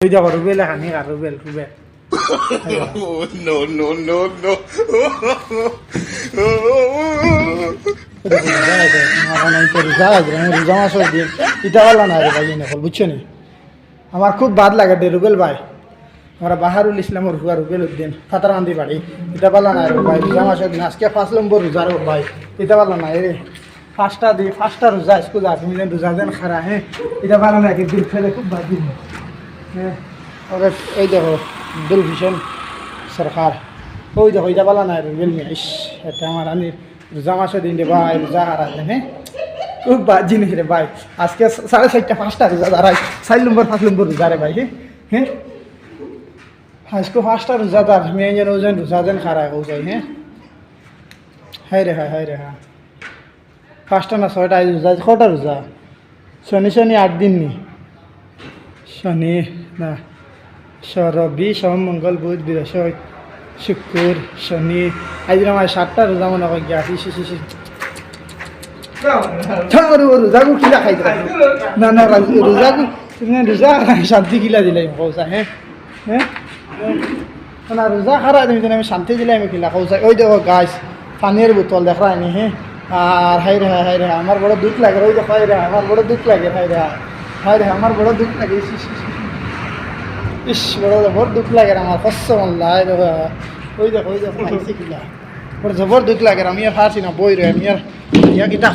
ওই দেখো রুবেল আর Rubel Rubel no, no, no, no. ইটা না নি আমার খুব বাদ লাগে দে রুবেল ভাই। আমরা বাহারুল ইসলামের হুয়া রুবেল উদ্দিন ফাতারান্দি বাড়ি ইটা ভালো না ভাই রোজা মাসের দিন আজকে পাঁচ নম্বর রোজা রে ভাই। ইটা ভালো না রে পাঁচটা দি পাঁচটা রোজা স্কুল আছে মিলে রোজা দেন খারা হ্যাঁ এটা ভালো লাগে দিল ফেলে খুব বাদ দিন এই দেখো দিল ভীষণ সরকার। ওই দেখো, এটা বলা নাই রুবেল মিয়া ইস, এটা আমার আনি, রোজা মাসের দিন রে ভাই, রোজা হারা হ্যাঁ? খুব বাদ জিনিস রে ভাই। আজকে সাড়ে চারটা, পাঁচটা রোজা দাঁড়াই চার নম্বর, পাঁচ নম্বর রোজা রে ভাই হ্যাঁ? হ্যাঁ? আজকে পাঁচটা রোজা দার মেয়ে যেন ওজন রোজা যেন খারাপ হয়ে যায় হ্যাঁ? হাই রে হাই হাই রে হ্যাঁ পাঁচটা না ছয়টা রোজা, কটা রোজা? শনি শনি, আট দিন নি। শনি না রবি সোম, মঙ্গল, বুধ, বৃহস্পতি, শুক্র, শনি। আজ আমার সাতটা রোজা মনে হয় গিয়া ইস ইস ইস থামার ও রোজাগু কিলা খাই না না রাজ- রোজাগু রোজা শান্তি কিলা দিলাই কৌসা হ্যাঁ হ্যাঁ না রোজা খারা তুমি আমি শান্তি দিলাই আমি কিলা কৌসা ওই দেখো গাছ পানির বোতল দেখা নি হ্যাঁ আর হাই রে হাই রে আমার বড় দুঃখ লাগে ওই দেখো, হাই রে আমার বড় দুঃখ লাগে, হাই রে রে আমার বড় দুঃখ লাগে। ইস, বড় বড় দুঃখ লাগে আমার কষ্ট মন লাগে ওই দেখো ওই দেখো জবর দুঃখ লাগে আমি আর হারছি না বই রে আমি আর ইয়া কিটা